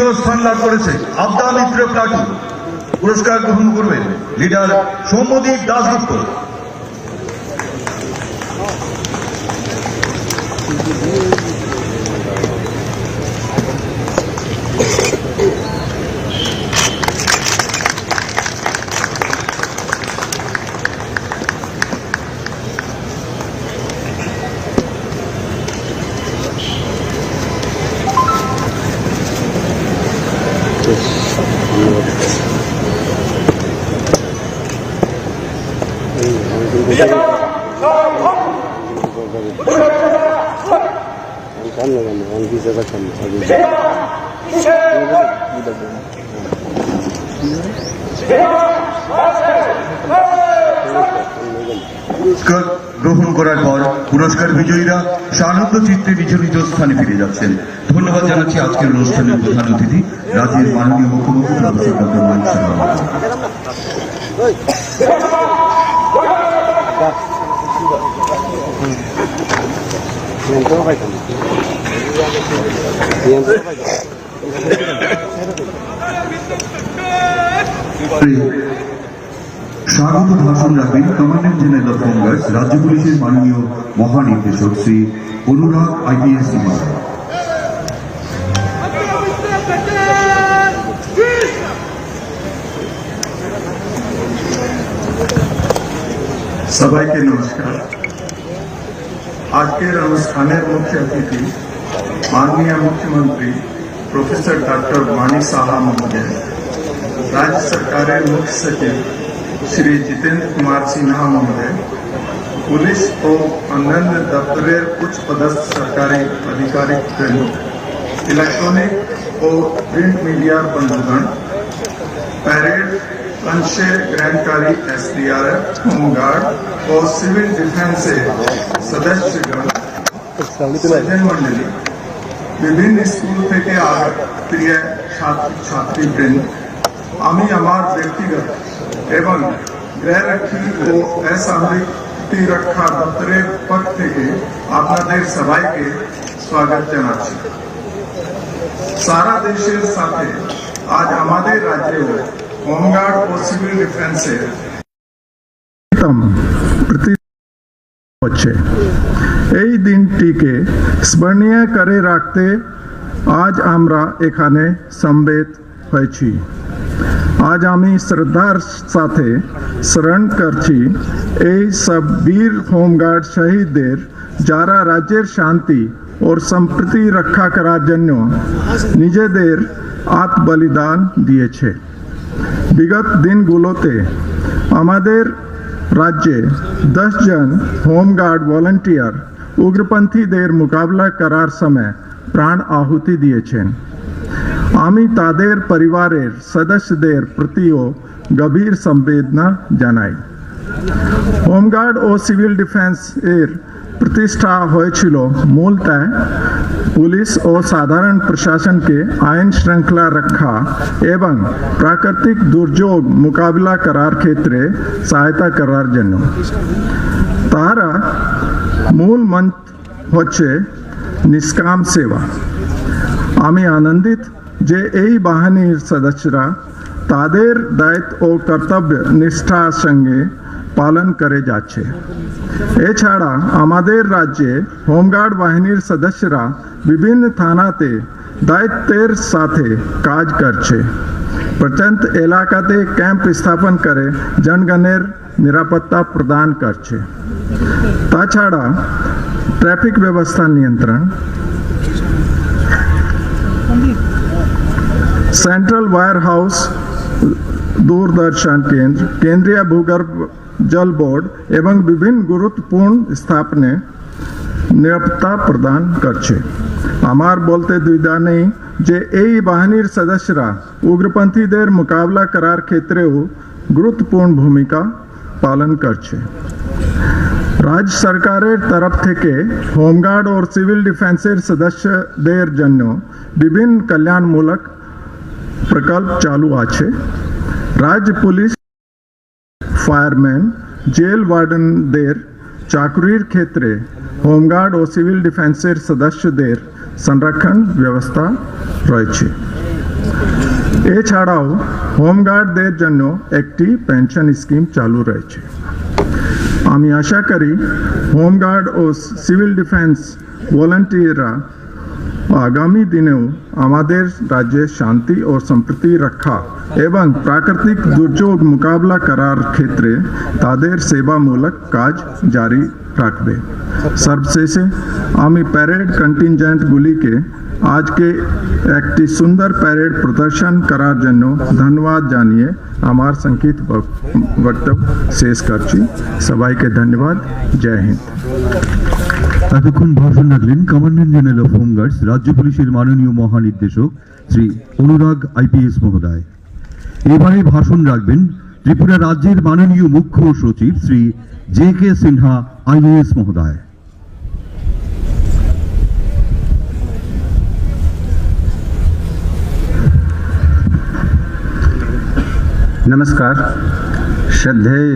দ্বিতীয় স্থান লাভ করেছে আবদা মিত্র প্লাটুন পুরস্কার গ্রহণ করবেন লিডার সৌম্যদীপ দাসগুপ্ত পুরস্কার গ্রহণ করার পর পুরস্কার বিজয়ীরা সানন্দ চিত্রে নিজ নিজ স্থানে ফিরে যাচ্ছেন। ধন্যবাদ জানাচ্ছি আজকের অনুষ্ঠানের প্রধান অতিথি, রাজ্যের মাননীয় মুখ্যমন্ত্রী স্বাগত ভাষণ রাখবেন কমান্ডেন্ট জেনারেল অফ হোমগার্ড রাজ্য পুলিশের মাননীয় মহানির্দেশক শ্রী অনুরাগ আইপিএস মহাশয়। सबा के नमस्कार। आज के अनुष्ठान मुख्य अतिथि, माननीय मुख्यमंत्री प्रोफेसर डॉक्टर वाणी साहा महोदय, राज्य सरकार मुख्य सचिव श्री जितेंद्र कुमार सिन्हा महोदय, पुलिस और अन्य दफ्तर उच्च पदस्थ सरकारी अधिकारी प्रमुख, इलेक्ट्रॉनिक और प्रिंट मीडिया बंधुगण अंशे ग्रहणकारी एसडीआरएफ होमगार्ड और सिविल डिफेंस से सदस्यगण सज्जन मंडली বিভিন্ন স্কুল থেকে আগত প্রিয় ছাত্র ছাত্রীবৃন্দ আমি আমার ব্যক্তিগত এবং গৃহরক্ষী ও অসামরিক প্রতিরক্ষা দপ্তরের পক্ষ থেকে আপনাদের সবাইকে স্বাগত জানাচ্ছি সারা দেশের সাথে আজ আমাদের রাজ্যেও হোমগার্ড ও সিভিল ডিফেন্সের প্রতি হচ্ছে এই দিনটিকে স্মরণীয় করে রাখতে আজ আমরা এখানে সমবেত হয়েছি আজ আমি শ্রদ্ধার সাথে স্মরণ করছি এই সব বীর হোমগার্ড শহীদদের যারা রাজ্যের শান্তি ও সম্প্রীতি রক্ষা করার জন্য নিজেদের আত্মবলিদান দিয়েছে বিগত দিনগুলোতে আমাদের রাজ্যে দশ জন হোমগার্ড ভলেন্টিয়ার উগ্রপন্থীদের মোকাবিলা করার সময় প্রাণ আহুতি দিয়েছেন আমি তাদের পরিবারের সদস্যদের প্রতিও গভীর সংবেদনা জানাই হোমগার্ড ও সিভিল ডিফেন্স এর প্রতিষ্ঠা হয়েছিল মূলতঃ পুলিশ ও সাধারণ প্রশাসনকে আইন শৃঙ্খলা রক্ষা এবং প্রাকৃতিক দুর্যোগ মোকাবিলা করার ক্ষেত্রে সহায়তা করার জন্য তারা মূল মন্ত্র হচ্ছে নিষ্কাম সেবা আমি আনন্দিত যে এই বাহিনীর সদস্যরা তাদের দায়িত্ব ও কর্তব্য নিষ্ঠার সঙ্গে পালন করে যাচ্ছে এছাড়া আমাদের রাজ্যে হোমগার্ড বাহিনীর সদস্যরা বিভিন্ন থানাতে দায়িত্বের সাথে কাজ করছে প্রত্যন্ত এলাকাতে ক্যাম্প স্থাপন করে জনগণের নিরাপত্তা প্রদান করছে তাছাড়া ট্রাফিক ব্যবস্থা নিয়ন্ত্রণ সেন্ট্রাল ওয়ার হাউস दूरदर्शन केंद्र केंद्रीय भूगर्भ जल बोर्ड এবং বিভিন্ন গুরুত্বপূর্ণ স্থাপনে নিরাপত্তা প্রদান করছে আমার বলতে দ্বিধা নেই যে এই বাহিনীর সদস্যরা উগ্রপন্থীদের মোকাবিলা করার ক্ষেত্রেও গুরুত্বপূর্ণ ভূমিকা পালন করছে রাজ্য সরকারের তরফ থেকে হোমগার্ড ও সিভিল ডিফেন্সের সদস্যদের জন্য বিভিন্ন কল্যাণমূলক প্রকল্প চালু আছে রাজ্য পুলিশ ফায়ারম্যান জেল ওয়ার্ডেনদের চাকরির ক্ষেত্রে হোমগার্ড ও সিভিল ডিফেন্সের সদস্যদের সংরক্ষণ ব্যবস্থা রয়েছে এছাড়াও হোমগার্ডদের জন্য একটি পেনশন স্কিম চালু রয়েছে আমি আশা করি হোমগার্ড ও সিভিল ডিফেন্স ভলেন্টিয়াররা आगामी दिनों राज्य शांति और सम्प्रति रखा एवं प्राकृतिक दुर्योग मुकाबला करार क्षेत्र तादेर सेवामूलक काज जारी रखबे। सर्वशेषे हमें पैरेड कंटिजेंट गुली के आज के एक सुंदर पैरेड प्रदर्शन करार जन्नो धन्यवाद जानिए। हमार संकेत वक्तव्य शेष कर सबाई के धन्यवाद। जय हिंद। এতক্ষণ ভাষণ রাখলেন কমান্ডেন্ট জেনারেল অফ হোমগার্ডস রাজ্য পুলিশের মাননীয় মহানির্দেশক শ্রী অনুরাগ আইপিএস মহোদয় এবারে ভাষণ রাখবেন ত্রিপুরা রাজ্যের মাননীয় মুখ্য সচিব Shri J K Sinha IAS মহোদয় नमस्कार श्रद्धेय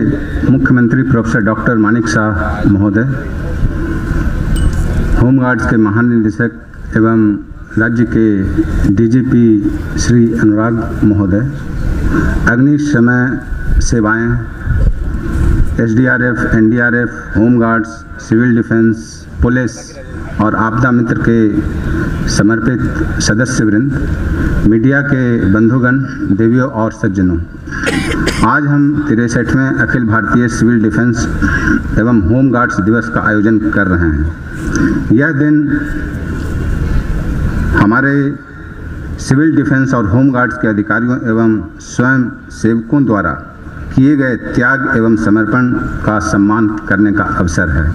मुख्यमंत्री प्रोफेसर डॉक्टर मानिक शाह महोदय होमगार्ड्स के महानिदेशक एवं राज्य के डीजीपी श्री अनुराग महोदय अग्निशमन सेवाएँ SDRF, NDRF, home guards civil defence police और आपदा मित्र के समर्पित सदस्य वृंद मीडिया के बंधुगण देवियों और सज्जनों। आज हम तिरसठवें अखिल भारतीय सिविल डिफेंस एवं होम गार्ड्स दिवस का आयोजन कर रहे हैं। यह दिन हमारे सिविल डिफेंस और होम गार्ड्स के अधिकारियों एवं स्वयं सेवकों द्वारा किए गए त्याग एवं समर्पण का सम्मान करने का अवसर है।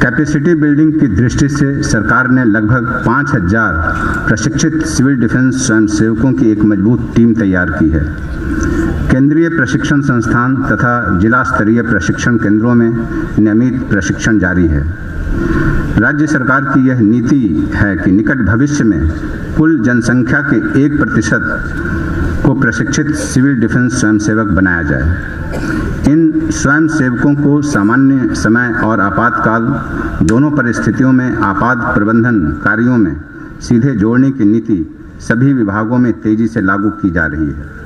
कैपेसिटी बिल्डिंग की दृष्टि से सरकार ने लगभग 5000 प्रशिक्षित सिविल डिफेंस स्वयंसेवकों की एक मज़बूत टीम तैयार की है। केंद्रीय प्रशिक्षण संस्थान तथा जिला स्तरीय प्रशिक्षण केंद्रों में नियमित प्रशिक्षण जारी है। राज्य सरकार की यह नीति है कि निकट भविष्य में कुल जनसंख्या के एक प्रतिशत को प्रशिक्षित सिविल डिफेंस स्वयंसेवक बनाया जाए। इन स्वयं सेवकों को सामान्य समय और आपातकाल दोनों परिस्थितियों में आपात प्रबंधन कार्यों में सीधे जोड़ने की नीति सभी विभागों में तेज़ी से लागू की जा रही है।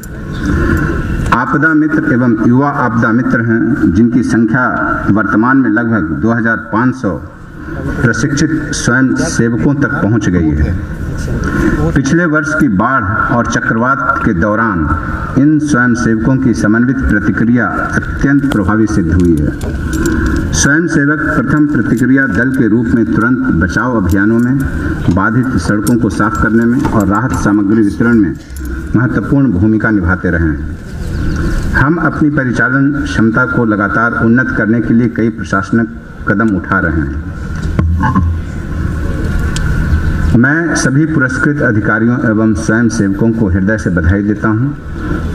आपदा मित्र एवं युवा आपदा मित्र हैं, जिनकी संख्या वर्तमान में लगभग 2500 प्रशिक्षित स्वयं सेवकों तक पहुँच गई है। पिछले वर्ष की बाढ़ और चक्रवात के दौरान इन स्वयं सेवकों की समन्वित प्रतिक्रिया अत्यंत प्रभावी सिद्ध हुई है। स्वयं सेवक प्रथम प्रतिक्रिया दल के रूप में तुरंत बचाव अभियानों में, बाधित सड़कों को साफ़ करने में और राहत सामग्री वितरण में महत्वपूर्ण भूमिका निभाते रहे हैं। हम अपनी परिचालन क्षमता को लगातार उन्नत करने के लिए कई प्रशासनिक कदम उठा रहे हैं। मैं सभी पुरस्कृत अधिकारियों एवं स्वयं सेवकों को हृदय से बधाई देता हूँ।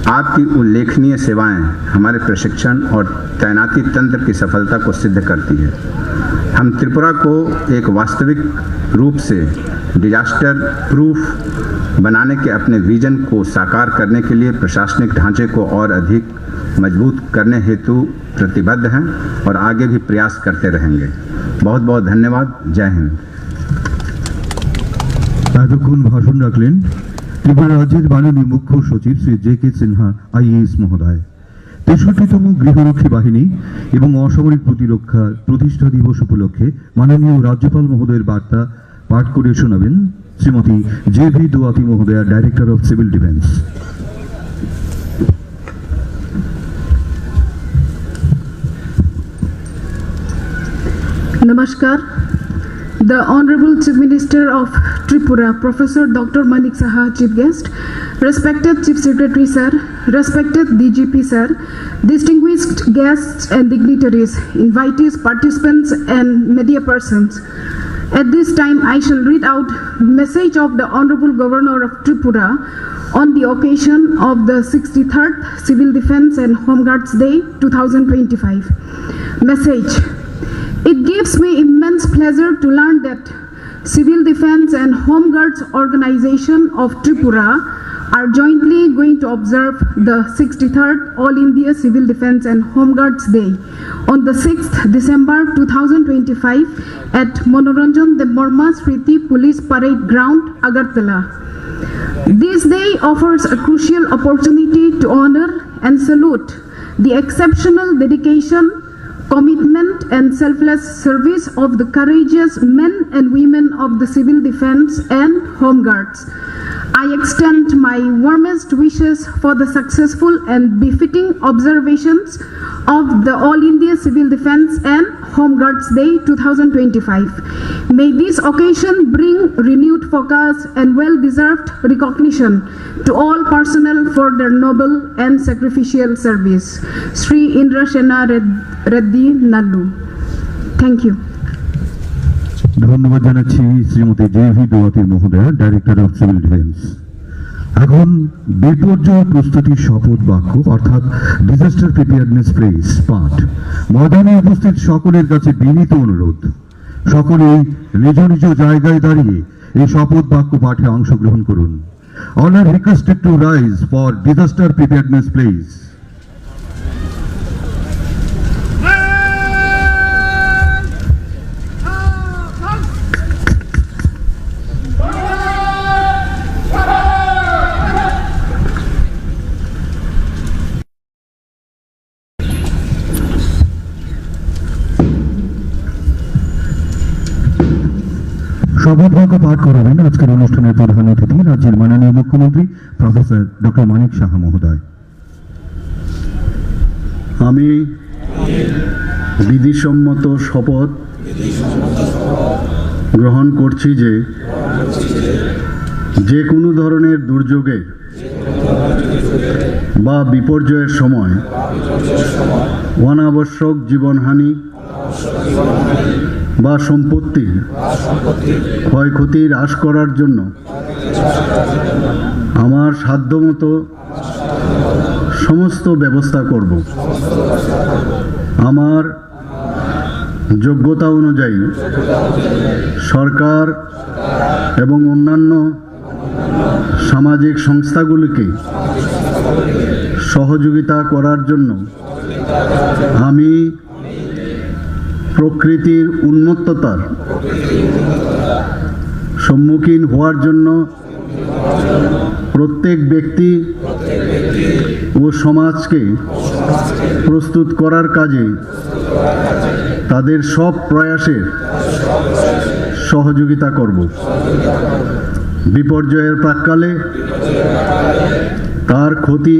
आपकी उल्लेखनीय सेवाएँ हमारे प्रशिक्षण और तैनाती तंत्र की सफलता को सिद्ध करती है। हम त्रिपुरा को एक वास्तविक रूप से डिजास्टर प्रूफ बनाने के अपने विजन को साकार करने के लिए प्रशासनिक ढांचे को और अधिक मजबूत करने हेतु प्रतिबद्ध हैं और आगे भी प्रयास करते रहेंगे बहुत बहुत धन्यवाद जय हिंद এতক্ষণ ভাষণ রাখলেন ত্রিপুরা রাজ্যের মাননীয় মুখ্য সচিব Shri J K Sinha IAS মহোদয় তেষট্টিতম গৃহরক্ষী বাহিনী এবং অসামরিক প্রতিরক্ষা প্রতিষ্ঠা দিবস উপলক্ষে মাননীয় রাজ্যপাল মহোদয়ের বার্তা পাঠ করে শোনাবেন Shrimati J V Doyati মহোদয়া director of civil defence Namaskar. The Honorable Chief Minister of Tripura, Professor Dr. Manik Saha, Chief Guest, respected Chief Secretary Sir, respected DGP Sir, distinguished guests and dignitaries, invitees, participants and media persons. At this time, I shall read out message of the Honorable Governor of Tripura on the occasion of the 63rd Civil Defense and Home Guards Day 2025. Message. It gives me immense pleasure to learn that Civil Defense and Home Guards Organization of Tripura are jointly going to observe the 63rd All India Civil Defense and Home Guards Day on the 6th December 2025 at Monoranjan Debbarma Smriti Police Parade Ground, Agartala. This day offers a crucial opportunity to honor and salute the exceptional dedication, commitment, and selfless service of the courageous men and women of the civil defense and home guards. I extend my warmest wishes for the successful and befitting observations of the All India Civil Defense and Home Guards Day 2025. May this occasion bring renewed focus and well-deserved recognition to all personnel for their noble and sacrificial service. Sri Indra Sena Red- Thank you. ধন্যবাদ জানাচ্ছি Shrimati JV মহোদয়া director of civil defence এখন বিপর্যয় প্রস্তুতি শপথ বাক্য, অর্থাৎ disaster preparedness press ময়দানে উপস্থিত সকলের কাছে বিনীত অনুরোধ। সকলেই নিজ নিজ জায়গায় দাঁড়িয়ে এই শপথ বাক্য পাঠে অংশগ্রহণ করুন। Honour requested to rise for disaster preparedness pledge শপথ পাঠ করাবেন। আজকের অনুষ্ঠানের প্রধান অতিথি রাজ্যের মাননীয় মুখ্যমন্ত্রী প্রফেসর ডক্টর মানিক সাহা মহোদয়। আমি বিধিসম্মত শপথ গ্রহণ করছি যে যে কোনো ধরনের দুর্যোগে বা বিপর্যয়ের সময় অনাবশ্যক জীবনহানি বা সম্পত্তির ক্ষয়ক্ষতি হ্রাস করার জন্য আমার সাধ্যমতো সমস্ত ব্যবস্থা করব। আমার যোগ্যতা অনুযায়ী সরকার এবং অন্যান্য সামাজিক সংস্থাগুলিকে সহযোগিতা করার জন্য আমি প্রকৃতির উন্মত্ততার সম্মুখীন হওয়ার জন্য প্রত্যেক ব্যক্তি ও সমাজকে প্রস্তুত করার কাজে তাদের সব প্রয়াসের সহযোগিতা করব। বিপর্যয়ের প্রাককালে তার ক্ষতি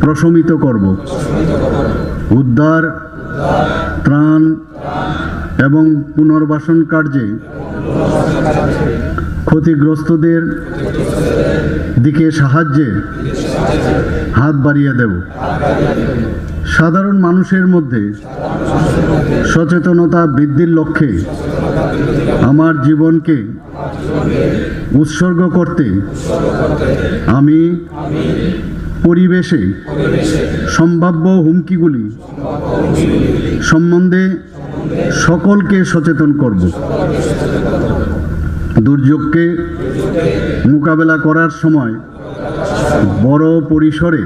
প্রশমিত করব। উদ্ধার ত্রাণ এবং পুনর্বাসন কার্যে ক্ষতিগ্রস্তদের দিকে সাহায্যে হাত বাড়িয়ে দেব। সাধারণ মানুষের মধ্যে সচেতনতা বৃদ্ধির লক্ষ্যে আমার জীবনকে উৎসর্গ করতে আমি পরিবেশে সম্ভাব্য হুমকিগুলি সম্বন্ধে সকলকে সচেতন করব। দুর্যোগকে মোকাবেলা করার সময় বড় পরিসরে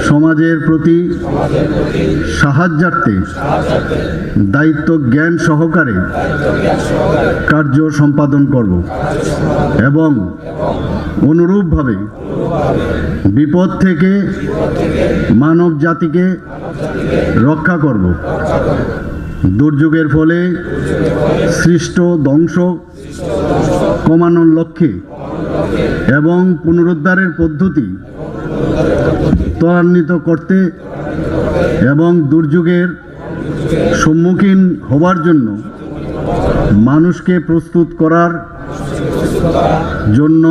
সমাজের প্রতি সাহায্যার্থে দায়িত্ব জ্ঞান সহকারে কার্য সম্পাদন করব এবং অনুরূপভাবে বিপদ থেকে মানব জাতিকে রক্ষা করব। দুর্যোগের ফলে সৃষ্ট ধ্বংস কমানোর লক্ষ্যে এবং পুনরুদ্ধারের পদ্ধতি ত্বরান্বিত করতে এবং দুর্যোগের সম্মুখীন হবার জন্য মানুষকে প্রস্তুত করার জন্য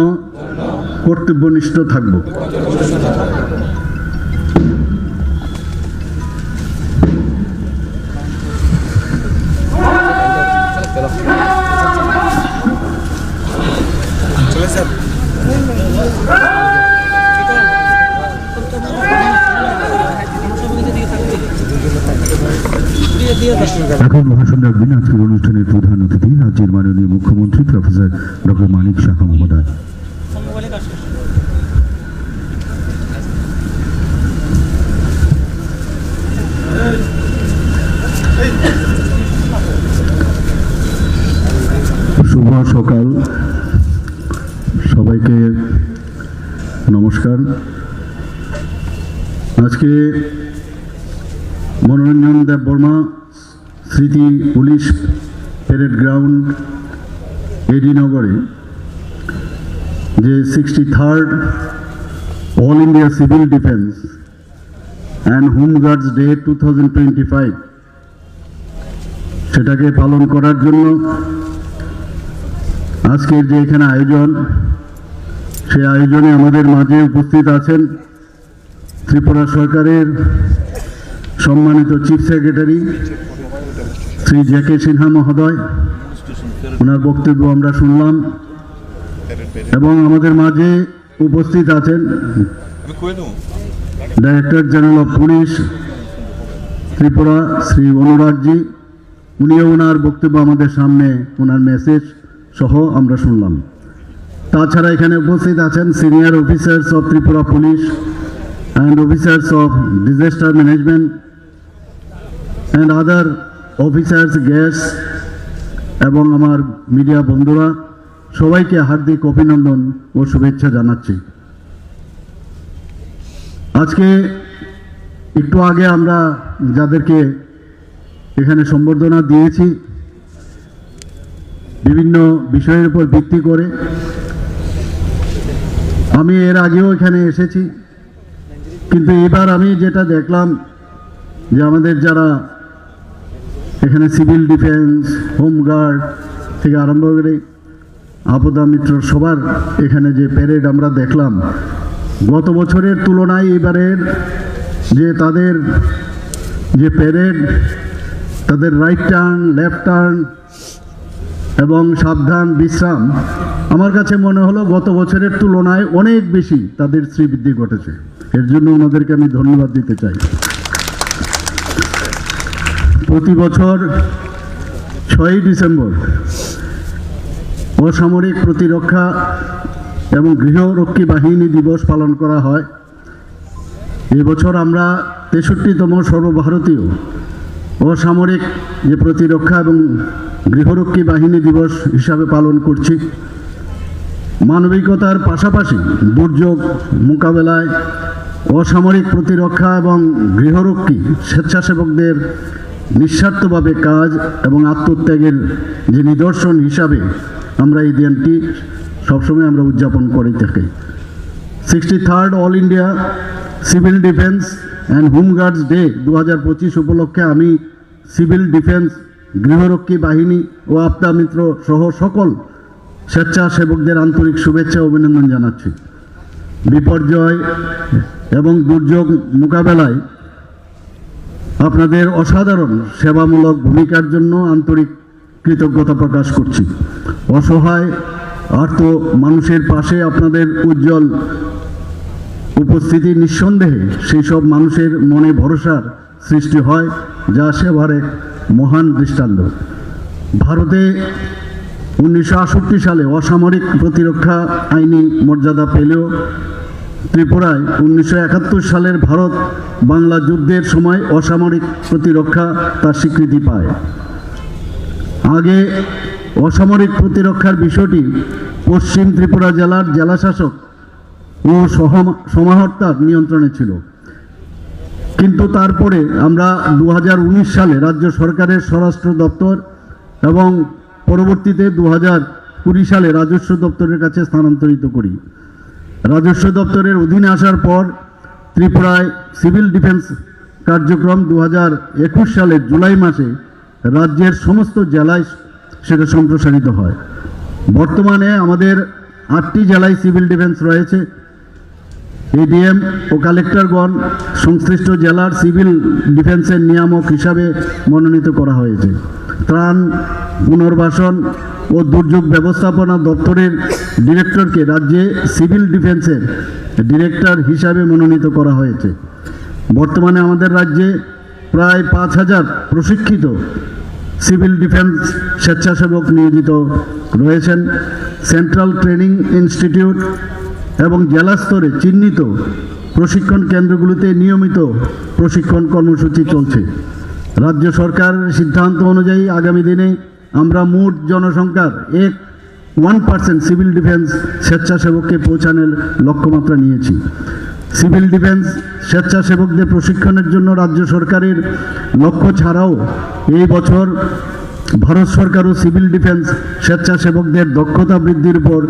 কর্তব্যনিষ্ঠ থাকব। এখন ভাষণ রাখবেন আজকের অনুষ্ঠানের প্রধান অতিথি রাজ্যের মাননীয় মুখ্যমন্ত্রী প্রফেসর ডক্টর মানিক শাহ মহোদয় শুভ সকাল সবাইকে নমস্কার। আজকে মনোরঞ্জন দেব বর্মা, স্মৃতি পুলিশ প্যারেড গ্রাউন্ড এডিনগরে যে sixty third all India civil defence and home guards day two thousand twenty five, সেটাকে পালন করার জন্য আজকের যে এখানে আয়োজন সেই আয়োজনে আমাদের মাঝে উপস্থিত আছেন ত্রিপুরা সরকারের সম্মানিত chief secretary Shri J K Sinha মহোদয়। ওনার বক্তব্য আমরা শুনলাম এবং আমাদের মাঝে উপস্থিত আছেন director general of police Tripura Shri অনুরাগজি উনিও ওনার বক্তব্য আমাদের সামনে, ওনার মেসেজ সহ আমরা শুনলাম। তাছাড়া এখানে উপস্থিত আছেন senior officers of Tripura police and officers of disaster management and other officers guests এবং আমার মিডিয়া বন্ধুরা, সবাইকে হার্দিক অভিনন্দন ও শুভেচ্ছা জানাচ্ছি। আজকে একটু আগে আমরা যাদেরকে এখানে সম্বর্ধনা দিয়েছি, বিভিন্ন বিষয়ের উপর ভিত্তি করে আমি এর আগেও এখানে এসেছি। কিন্তু এবার আমি যেটা দেখলাম যে আমাদের যারা এখানে সিভিল ডিফেন্স, হোমগার্ড থেকে আরম্ভ করে আপদা মিত্র সবার এখানে যে প্যারেড আমরা দেখলাম, গত বছরের তুলনায় এবারের যে তাদের যে প্যারেড, তাদের রাইট টার্ন লেফট টার্ন এবং সাবধান বিশ্রাম আমার কাছে মনে হলো গত বছরের তুলনায় অনেক বেশি তাদের শ্রীবৃদ্ধি ঘটেছে। এর জন্য ওনাদেরকে আমি ধন্যবাদ দিতে চাই। প্রতি বছর ছয়ই ডিসেম্বর অসামরিক প্রতিরক্ষা এবং গৃহরক্ষী বাহিনী দিবস পালন করা হয়। এবছর আমরা তেষট্টিতম সর্বভারতীয় অসামরিক যে প্রতিরক্ষা এবং গৃহরক্ষী বাহিনী দিবস হিসাবে পালন করছি। মানবিকতার পাশাপাশি দুর্যোগ মোকাবেলায় অসামরিক প্রতিরক্ষা এবং গৃহরক্ষী স্বেচ্ছাসেবকদের নিঃস্বার্থভাবে কাজ এবং আত্মত্যাগের যে নিদর্শন হিসাবে আমরা এই দিনটি সবসময় আমরা উদযাপন করে থাকি। Sixty third all India civil defence and home guards day দু হাজার পঁচিশ উপলক্ষে আমি সিভিল ডিফেন্স, গৃহরক্ষী বাহিনী ও আপদা মিত্র সহ সকল স্বেচ্ছাসেবকদের আন্তরিক শুভেচ্ছা অভিনন্দন জানাচ্ছি। বিপর্যয় এবং দুর্যোগ মোকাবেলায় আপনাদের অসাধারণ সেবামূলক ভূমিকার জন্য আন্তরিক কৃতজ্ঞতা প্রকাশ করছি। অসহায় আর্ত মানুষের পাশে আপনাদের উজ্জ্বল উপস্থিতি নিঃসন্দেহে সেই সব মানুষের মনে ভরসার সৃষ্টি হয়, যা সেবার এক মহান দৃষ্টান্ত। ভারতে উনিশশো আটষট্টি সালে অসামরিক প্রতিরক্ষা আইনি মর্যাদা পেলেও ত্রিপুরায় উনিশশো একাত্তর সালের ভারত বাংলা যুদ্ধের সময় অসামরিক প্রতিরক্ষা তার স্বীকৃতি পায়। আগে অসামরিক প্রতিরক্ষার বিষয়টি পশ্চিম ত্রিপুরা জেলার জেলাশাসক ও সহম- সমাহর্তার নিয়ন্ত্রণে ছিল। কিন্তু তারপরে আমরা দু হাজার উনিশ সালে রাজ্য সরকারের স্বরাষ্ট্র দপ্তর এবং পরবর্তীতে দু কুড়ি সালে রাজস্ব দপ্তরের কাছে স্থানান্তরিত করি। রাজস্ব দপ্তরের অধীনে আসার পর ত্রিপুরায় সিভিল ডিফেন্স কার্যক্রম দু একুশ সালের জুলাই মাসে রাজ্যের সমস্ত জেলায় সেটা সম্প্রসারিত হয়। বর্তমানে আমাদের আটটি জেলায় সিভিল ডিফেন্স রয়েছে। এডিএম ও কালেক্টরগণ সংশ্লিষ্ট জেলার সিভিল ডিফেন্সের নিয়ামক হিসাবে মনোনীত করা হয়েছে। ত্রাণ, পুনর্বাসন ও দুর্যোগ ব্যবস্থাপনা দপ্তরের ডিরেক্টরকে রাজ্যে সিভিল ডিফেন্সের ডিরেক্টর হিসাবে মনোনীত করা হয়েছে। বর্তমানে আমাদের রাজ্যে প্রায় পাঁচ হাজার প্রশিক্ষিত সিভিল ডিফেন্স স্বেচ্ছাসেবক নিয়োজিত রয়েছেন। সেন্ট্রাল ট্রেনিং ইনস্টিটিউট এবং জেলা স্তরে চিহ্নিত প্রশিক্ষণ কেন্দ্রগুলিতে নিয়মিত প্রশিক্ষণ কর্মসূচি চলছে। রাজ্য সরকারের সিদ্ধান্ত অনুযায়ী আগামী দিনে আমরা মোট জনসংখ্যার এক ওয়ান পার্সেন্ট সিভিল ডিফেন্স স্বেচ্ছাসেবককে পৌঁছানোর লক্ষ্যমাত্রা নিয়েছি। সিভিল ডিফেন্স স্বেচ্ছাসেবকদের প্রশিক্ষণের জন্য রাজ্য সরকারের লক্ষ্য ছাড়াও এই বছর ভারত সরকার ও সিভিল ডিফেন্স স্বেচ্ছাসেবকদের দক্ষতা বৃদ্ধির উপর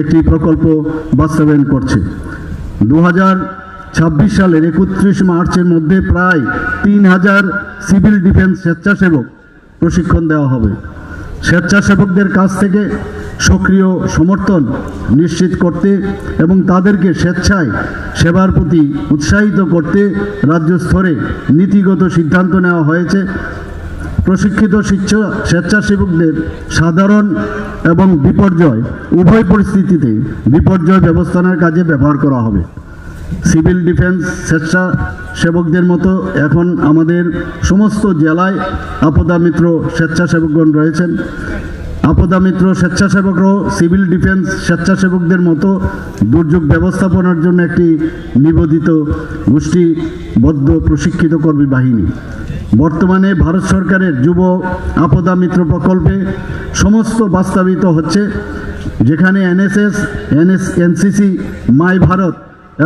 একটি প্রকল্প বাস্তবায়ন করছে। দু ছাব্বিশ সালের একত্রিশ মার্চের মধ্যে প্রায় তিন হাজার সিভিল ডিফেন্স স্বেচ্ছাসেবক প্রশিক্ষণ দেওয়া হবে। স্বেচ্ছাসেবকদের কাছ থেকে সক্রিয় সমর্থন নিশ্চিত করতে এবং তাদেরকে স্বেচ্ছায় সেবার প্রতি উৎসাহিত করতে রাজ্য স্তরে নীতিগত সিদ্ধান্ত নেওয়া হয়েছে। প্রশিক্ষিত শিক্ষা স্বেচ্ছাসেবকদের সাধারণ এবং বিপর্যয়, উভয় পরিস্থিতিতে বিপর্যয় ব্যবস্থানের কাজে ব্যবহার করা হবে। সিভিল ডিফেন্স স্বেচ্ছাসেবকদের মতো এখন আমাদের সমস্ত জেলায় আপদা মিত্র স্বেচ্ছাসেবকগণ রয়েছেন। আপদা মিত্র স্বেচ্ছাসেবকরাও সিভিল ডিফেন্স স্বেচ্ছাসেবকদের মতো দুর্যোগ ব্যবস্থাপনার জন্য একটি নিবেদিত, গোষ্ঠীবদ্ধ, প্রশিক্ষিত কর্মী বাহিনী। বর্তমানে ভারত সরকারের যুব আপদা মিত্র প্রকল্পে সমস্ত বাস্তবিত হচ্ছে, যেখানে NSS NS NCC my Bharat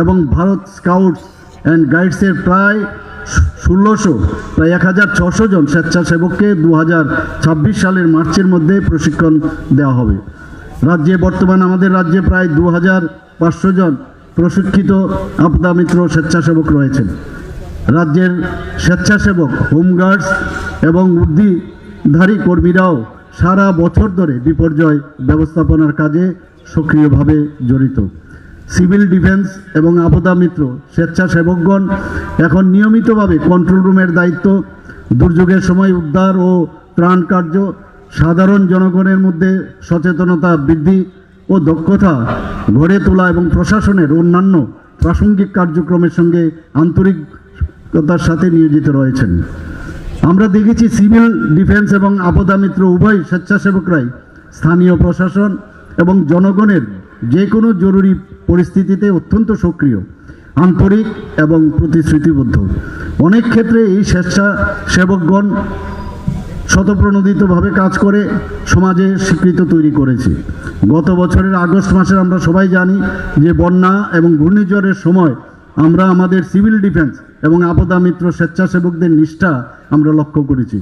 এবং ভারত স্কাউটস অ্যান্ড গাইডসের প্রায় ষোলোশো, প্রায় এক হাজার ছশো জন স্বেচ্ছাসেবককে দু হাজার ছাব্বিশ সালের মার্চের মধ্যে প্রশিক্ষণ দেওয়া হবে। রাজ্যে বর্তমান আমাদের রাজ্যে প্রায় দু হাজার পাঁচশো জন প্রশিক্ষিত আপদা মিত্র স্বেচ্ছাসেবক রয়েছেন। রাজ্যের স্বেচ্ছাসেবক হোমগার্ডস এবং উদ্দিধারী কর্মীরাও সারা বছর ধরে বিপর্যয় ব্যবস্থাপনার কাজে সক্রিয়ভাবে জড়িত। সিভিল ডিফেন্স এবং আপদা মিত্র স্বেচ্ছাসেবকগণ এখন নিয়মিতভাবে কন্ট্রোল রুমের দায়িত্ব, দুর্যোগের সময় উদ্ধার ও ত্রাণ কার্য, সাধারণ জনগণের মধ্যে সচেতনতা বৃদ্ধি ও দক্ষতা গড়ে তোলা এবং প্রশাসনের অন্যান্য প্রাসঙ্গিক কার্যক্রমের সঙ্গে আন্তরিকতার সাথে নিয়োজিত রয়েছেন। আমরা দেখেছি সিভিল ডিফেন্স এবং আপদা মিত্র উভয় স্বেচ্ছাসেবকরাই স্থানীয় প্রশাসন এবং জনগণের যে কোনো জরুরি পরিস্থিতিতে অত্যন্ত সক্রিয়, আন্তরিক এবং প্রতিশ্রুতিবদ্ধ। অনেক ক্ষেত্রে এই স্বেচ্ছাসেবকগণ শতপ্রণোদিতভাবে কাজ করে, সমাজে স্বীকৃত তৈরি করেছে। গত বছরের আগস্ট মাসে আমরা সবাই জানি যে বন্যা এবং ঘূর্ণিঝড়ের সময় আমরা আমাদের সিভিল ডিফেন্স এবং আপদা মিত্র স্বেচ্ছাসেবকদের নিষ্ঠা আমরা লক্ষ্য করেছি।